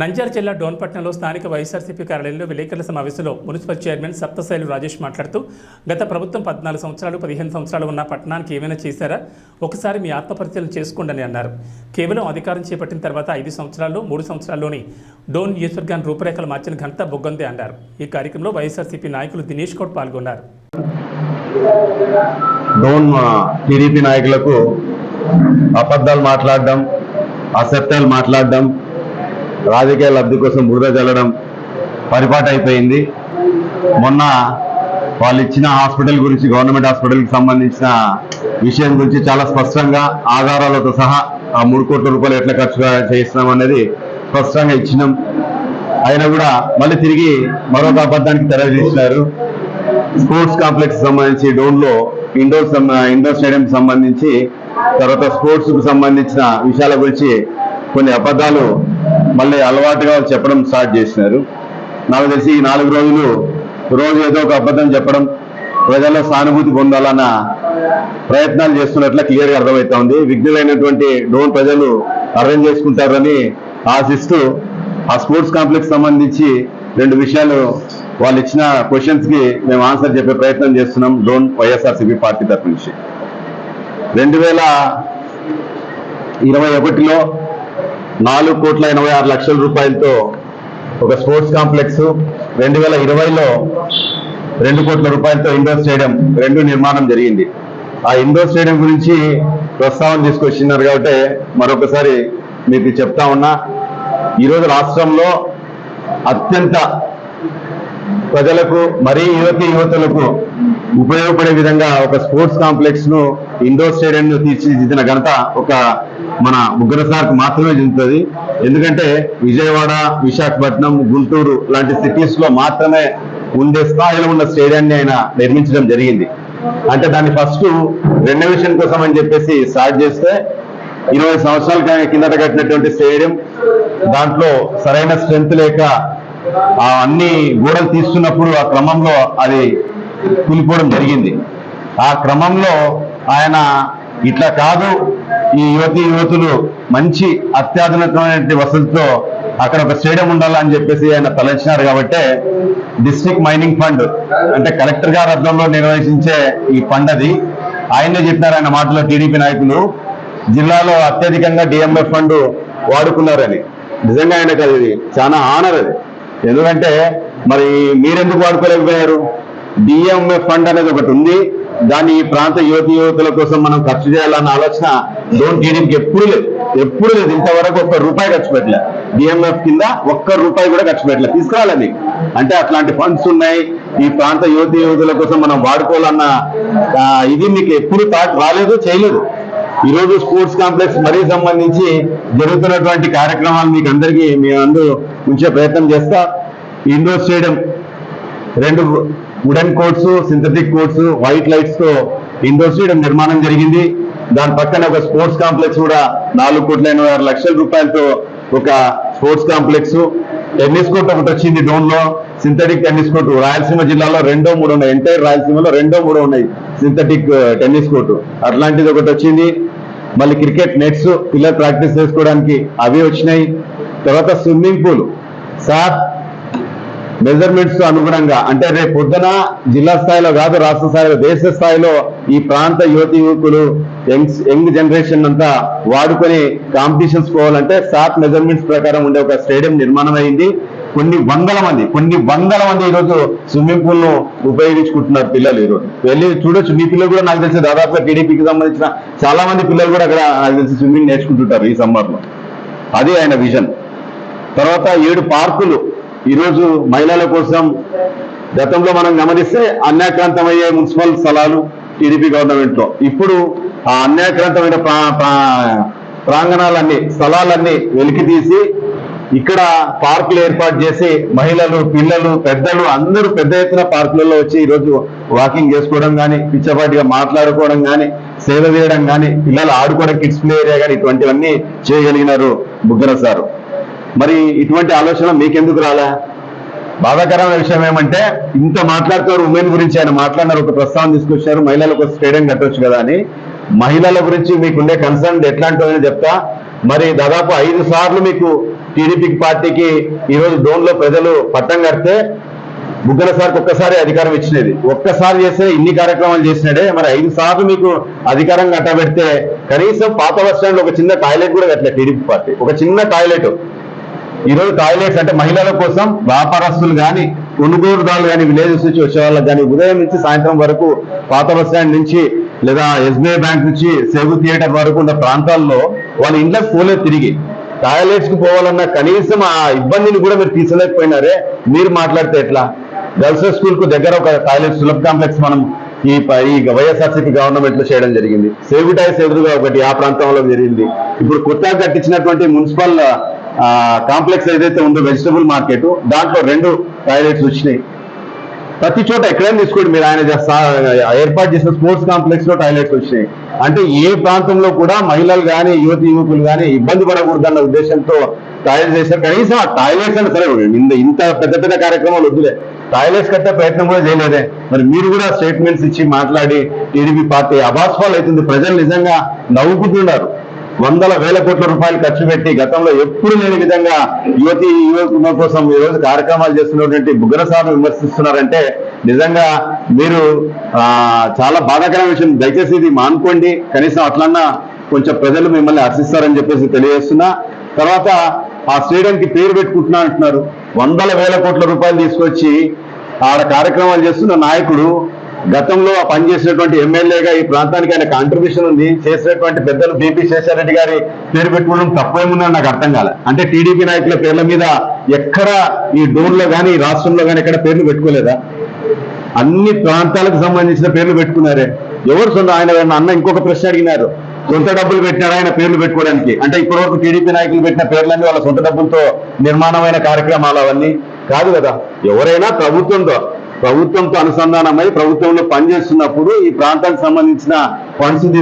నంద్యాల జిల్లా డోన్పట్నంలో స్థానిక వైఎస్ఆర్సీపీ కార్యాలయంలో విలేకరుల సమావేశంలో మున్సిపల్ చైర్మన్ సప్తశైలు రాజేష్ మాట్లాడుతూ గత ప్రభుత్వం పద్నాలుగు సంవత్సరాలు పదిహేను సంవత్సరాలు ఉన్న పట్టణానికి ఏమైనా చేశారా? ఒకసారి మీ ఆత్మపరిచయం చేసుకోండి అన్నారు. కేవలం అధికారం చేపట్టిన తర్వాత ఐదు సంవత్సరాల్లో మూడు సంవత్సరాల్లోని డోన్ నియోజకవర్గాన్ని రూపురేఖలు మార్చిన ఘనత బొగ్గందే అన్నారు. ఈ కార్యక్రమంలో వైఎస్ఆర్సీపీ నాయకులు దినేష్ గౌడ్ పాల్గొన్నారు. డోన్ టీడీపీ నాయకులకు అబద్ధాలు మాట్లాడడం అసత్యాలు మాట్లాడడం రాజకీయ లబ్ధి కోసం బురద చల్లడం పరిపాటు అయిపోయింది. మొన్న వాళ్ళు ఇచ్చిన హాస్పిటల్ గురించి గవర్నమెంట్ హాస్పిటల్కి సంబంధించిన విషయం గురించి చాలా స్పష్టంగా ఆధారాలతో సహా ఆ మూడు కోట్ల రూపాయలు ఎట్లా ఖర్చు చేస్తున్నాం అనేది స్పష్టంగా ఇచ్చినాం. అయినా కూడా మళ్ళీ తిరిగి మరొక అబద్ధానికి తెరవేసినారు స్పోర్ట్స్ కాంప్లెక్స్ సంబంధించి డోన్లో ఇండోర్ సం- ఇండోర్ స్టేడియం సంబంధించి తర్వాత స్పోర్ట్స్కు సంబంధించిన విషయాల గురించి కొన్ని అబద్ధాలు మళ్ళీ అలవాటుగా చెప్పడం స్టార్ట్ చేసినారు. నాకు తెలిసి ఈ నాలుగు రోజులు రోజు ఏదో ఒక అబద్ధం చెప్పడం ప్రజల్లో సానుభూతి పొందాలన్న ప్రయత్నాలు చేస్తున్నట్లు క్లియర్గా అర్థమవుతా ఉంది. విఘ్నులైనటువంటి డోన్ ప్రజలు అర్థం చేసుకుంటారని ఆశిస్తూ ఆ స్పోర్ట్స్ కాంప్లెక్స్ సంబంధించి రెండు విషయాలు వాళ్ళు ఇచ్చిన క్వశ్చన్స్కి మేము ఆన్సర్ చెప్పే ప్రయత్నం చేస్తున్నాం డోన్ వైఎస్ఆర్సీపీ పార్టీ తరఫు నుంచి. రెండు వేల ఇరవై ఒకటిలో నాలుగు కోట్ల ఎనభై ఆరు లక్షల రూపాయలతో ఒక స్పోర్ట్స్ కాంప్లెక్స్ రెండు వేల ఇరవైలో రెండు కోట్ల రూపాయలతో ఇండోర్ స్టేడియం రెండు నిర్మాణం జరిగింది. ఆ ఇండోర్ స్టేడియం గురించి ప్రస్తావన తీసుకొచ్చినారు కాబట్టి మరొకసారి మీకు చెప్తా ఉన్నా ఈరోజు రాష్ట్రంలో అత్యంత ప్రజలకు మరీ యువతి యువతులకు ఉపయోగపడే విధంగా ఒక స్పోర్ట్స్ కాంప్లెక్స్ను ఇండోర్ స్టేడియం ను తీర్చిదిద్దిన ఘనత ఒక మన ముగ్గురు సార్కి మాత్రమే చెందుతుంది. ఎందుకంటే విజయవాడ విశాఖపట్నం గుంటూరు లాంటి సిటీస్లో మాత్రమే ఉండే స్థాయిలో ఉన్న స్టేడియాన్ని ఆయన నిర్మించడం జరిగింది. అంటే దాన్ని ఫస్ట్ రెనోవేషన్ కోసం అని చెప్పేసి స్టార్ట్ చేస్తే ఇరవై సంవత్సరాల కిందట కట్టినటువంటి స్టేడియం దాంట్లో సరైన స్ట్రెంత్ లేక ఆ అన్ని గోడలు తీస్తున్నప్పుడు ఆ క్రమంలో అది కూలిపోవడం జరిగింది. ఆ క్రమంలో ఆయన ఇట్లా కాదు ఈ యువతి యువతులు మంచి అత్యాధునికమైనటువంటి వసతితో అక్కడ ఒక స్టేడియం ఉండాలని చెప్పేసి ఆయన తలంచినారు కాబట్టి డిస్ట్రిక్ట్ మైనింగ్ ఫండ్ అంటే కలెక్టర్ గారి అర్థంలో నిర్వహించే ఈ ఫండ్ అది. ఆయనే చెప్పినారు ఆయన మాటలో టీడీపీ నాయకులు జిల్లాలో అత్యధికంగా డిఎంఎఫ్ ఫండ్ వాడుకున్నారని. నిజంగా ఆయనకు అది చాలా ఆనర్ అది. ఎందుకంటే మరి మీరెందుకు వాడుకోలేకపోయారు? డిఎంఎఫ్ ఫండ్ అనేది ఒకటి ఉంది. దాన్ని ఈ ప్రాంత యువతి యువతుల కోసం మనం ఖర్చు చేయాలన్న ఆలోచన డోన్ టీడీఎంకి ఎప్పుడు లేదు. ఎప్పుడు లేదు. ఇంతవరకు ఒక్క రూపాయి ఖర్చు పెట్టలే. డిఎంఎఫ్ కింద ఒక్క రూపాయి కూడా ఖర్చు పెట్టలే. తీసుకురాలే మీకు అంటే అట్లాంటి ఫండ్స్ ఉన్నాయి. ఈ ప్రాంత యువతి యువతుల కోసం మనం వాడుకోవాలన్న ఇది మీకు ఎప్పుడు థాట్ రాలేదు చేయలేదు. ఈ రోజు స్పోర్ట్స్ కాంప్లెక్స్ మరీ సంబంధించి జరుగుతున్నటువంటి కార్యక్రమాలు మీకు అందరికీ మీ అందు ఉంచే ప్రయత్నం చేస్తా. ఇండోర్ స్టేడియం రెండు wooden courts synthetic courts white లైట్స్తో indoor stadium నిర్మాణం జరిగింది. దాని పక్కన ఒక స్పోర్ట్స్ కాంప్లెక్స్ కూడా నాలుగు కోట్ల ఎనభై ఆరు లక్షల రూపాయలతో ఒక స్పోర్ట్స్ కాంప్లెక్స్ టెన్నిస్ కోర్ట్ ఒకటి వచ్చింది డోన్లో. సింథటిక్ టెన్నిస్ కోర్టు రాయలసీమ జిల్లాలో రెండో మూడు ఉన్నాయి. ఎంటైర్ రాయలసీమలో రెండో మూడో ఉన్నాయి సింథటిక్ టెన్నిస్ కోర్టు అట్లాంటిది ఒకటి వచ్చింది. మళ్ళీ క్రికెట్ నెట్స్ పిల్లలు ప్రాక్టీస్ చేసుకోవడానికి అవి వచ్చినాయి. తర్వాత స్విమ్మింగ్ పూల్ సార్ మెజర్మెంట్స్ అనుగుణంగా అంటే రేపు పొద్దున జిల్లా స్థాయిలో కాదు రాష్ట్ర స్థాయిలో దేశ స్థాయిలో ఈ ప్రాంత యువతి యువకులు యంగ్ యంగ్ జనరేషన్ అంతా వాడుకొని కాంపిటీషన్స్ పోవాలంటే సాత్ మెజర్మెంట్స్ ప్రకారం ఉండే ఒక స్టేడియం నిర్మాణం అయింది కొన్ని వందల మంది కొన్ని వందల మంది ఈరోజు స్విమ్మింగ్ పూల్ను ఉపయోగించుకుంటున్నారు పిల్లలు ఈరోజు వెళ్ళి చూడొచ్చు. మీ పిల్లలు కూడా నాకు తెలిసి దాదాపుగా టీడీపీకి సంబంధించిన చాలా మంది పిల్లలు కూడా అక్కడ నాకు తెలిసి స్విమ్మింగ్ నేర్చుకుంటుంటారు ఈ సమ్మర్లో అది ఆయన విజన్. తర్వాత ఏడు పార్కులు ఈరోజు మహిళల కోసం గతంలో మనం గమనిస్తే అన్యాక్రాంతమయ్యే మున్సిపల్ స్థలాలు టీడీపీ గవర్నమెంట్లో. ఇప్పుడు ఆ అన్యాక్రాంతమైన ప్రా- ప్రాంగణాలన్నీ స్థలాలన్నీ వెలికి తీసి ఇక్కడ పార్కులు ఏర్పాటు చేసి మహిళలు పిల్లలు పెద్దలు అందరూ పెద్ద ఎత్తున పార్కులలో వచ్చి ఈరోజు వాకింగ్ చేసుకోవడం కానీ పిచ్చపాటిగా మాట్లాడుకోవడం కానీ సేవ చేయడం కానీ పిల్లలు ఆడుకోవడం కిడ్స్ ప్లే ఏరియా కానీ ఇటువంటివన్నీ చేయగలిగినారు బుగ్గన సారు. మరి ఇటువంటి ఆలోచన మీకెందుకు రాలే? బాధాకరమైన విషయం ఏమంటే ఇంత మాట్లాడుతున్నారు ఉమెన్ గురించి ఆయన మాట్లాడినారు ఒక ప్రస్తావన తీసుకొచ్చారు మహిళలకు స్టేడియం కట్టొచ్చు కదా అని. మహిళల గురించి మీకుండే కన్సర్న్ ఎట్లాంటిదని చెప్తా. మరి దాదాపు ఐదు సార్లు మీకు టీడీపీ పార్టీకి ఈరోజు డోన్లో ప్రజలు పట్టం కడితే బుగ్గన సార్కి ఒక్కసారి అధికారం ఇచ్చినది. ఒక్కసారి చేస్తే ఇన్ని కార్యక్రమాలు చేసినాడే. మరి ఐదు సార్లు మీకు అధికారం కట్టబెడితే కనీసం పాత బస్ స్టాండ్ ఒక చిన్న టాయిలెట్ కూడా కట్టలేదు టీడీపీ పార్టీ. ఒక చిన్న టాయిలెట్. ఈరోజు టాయిలెట్స్ అంటే మహిళల కోసం వ్యాపారస్తులు కానీ కొనుగోలుదారులు కానీ విలేజెస్ నుంచి వచ్చే వాళ్ళకి కానీ ఉదయం నుంచి సాయంత్రం వరకు పాత బస్ స్టాండ్ నుంచి లేదా ఎస్బీఐ బ్యాంక్ నుంచి సేగు థియేటర్ వరకు ఉన్న ప్రాంతాల్లో వాళ్ళ ఇంట్లోకి పోలేదు తిరిగి. టాయిలెట్స్కి పోవాలన్న కనీసం ఆ ఇబ్బందిని కూడా మీరు తీసలేకపోయినారే మీరు మాట్లాడితే ఎట్లా? గర్ల్స్ స్కూల్కు దగ్గర ఒక టాయిలెట్ సులభ కాంప్లెక్స్ మనం ఈ ఈ వైఎస్ఆర్సీపీ గవర్నమెంట్లో చేయడం జరిగింది. సేవిటాయిస్ ఎదురుగా ఒకటి ఆ ప్రాంతంలో జరిగింది. ఇప్పుడు కొత్తగా కట్టించినటువంటి మున్సిపల్ కాంప్లెక్స్ ఏదైతే ఉందో వెజిటబుల్ మార్కెట్ దాంట్లో రెండు టాయిలెట్స్ వచ్చినాయి. ప్రతి చోట ఎక్కడైనా తీసుకోండి మీరు ఆయన ఏర్పాటు చేసిన స్పోర్ట్స్ కాంప్లెక్స్లో టాయిలెట్స్ వచ్చినాయి. అంటే ఏ ప్రాంతంలో కూడా మహిళలు కానీ యువతి యువకులు కానీ ఇబ్బంది పడకూడదన్న ఉద్దేశంతో టాయిలెట్స్ చేశారు. కనీసం ఆ టాయిలెట్స్ అంటే సరే ఇంత ఇంత పెద్ద పెద్ద కార్యక్రమాలు వద్దులే. టాయిలెట్స్ కట్టే ప్రయత్నం కూడా చేయలేదే. మరి మీరు కూడా స్టేట్మెంట్స్ ఇచ్చి మాట్లాడి టీడీపీ పార్టీ అబాస్ఫాల్ అవుతుంది. ప్రజలు నిజంగా నవ్వుకుంటున్నారు. వందల వేల కోట్ల రూపాయలు ఖర్చు పెట్టి గతంలో ఎప్పుడు లేని విధంగా యువతి యువకుల కోసం ఈ రోజు కార్యక్రమాలు చేస్తున్నటువంటి బుగ్గన సార్ను విమర్శిస్తున్నారంటే నిజంగా మీరు చాలా బాధాకరమైన విషయం. దయచేసి ఇది మానుకోండి. కనీసం అట్లన్నా కొంచెం ప్రజలు మిమ్మల్ని హర్షిస్తారని చెప్పేసి తెలియజేస్తున్నా. తర్వాత ఆ స్టేడియంకి పేరు పెట్టుకుంటున్నా అంటున్నారు. వందల వేల కోట్ల రూపాయలు తీసుకొచ్చి ఆడ కార్యక్రమాలు చేస్తున్న నాయకుడు గతంలో పనిచేసినటువంటి ఎమ్మెల్యేగా ఈ ప్రాంతానికి ఆయన కాంట్రిబ్యూషన్ ఉంది. చేసినటువంటి పెద్దలు బీపీ శేషారెడ్డి గారి పేరు పెట్టుకోవడం తప్పేముందని నాకు అర్థం కాలే. అంటే టీడీపీ నాయకుల పేర్ల మీద ఎక్కడ ఈ డోన్లో కానీ రాష్ట్రంలో కానీ ఎక్కడ పేర్లు పెట్టుకోలేదా? అన్ని ప్రాంతాలకు సంబంధించిన పేర్లు పెట్టుకున్నారే. ఎవరు సొంత? ఆయన అన్న ఇంకొక ప్రశ్న అడిగినారు. సొంత డబ్బులు పెట్టినారు ఆయన పేర్లు పెట్టుకోవడానికి? అంటే ఇప్పటివరకు టీడీపీ నాయకులు పెట్టిన పేర్లన్నీ వాళ్ళ సొంత డబ్బులతో నిర్మాణమైన కార్యక్రమాలు అవన్నీ కాదు కదా. ఎవరైనా ప్రభుత్వంతో ప్రభుత్వంతో అనుసంధానమై ప్రభుత్వంలో పనిచేస్తున్నప్పుడు ఈ ప్రాంతానికి సంబంధించిన ఫండ్స్ తీసుకు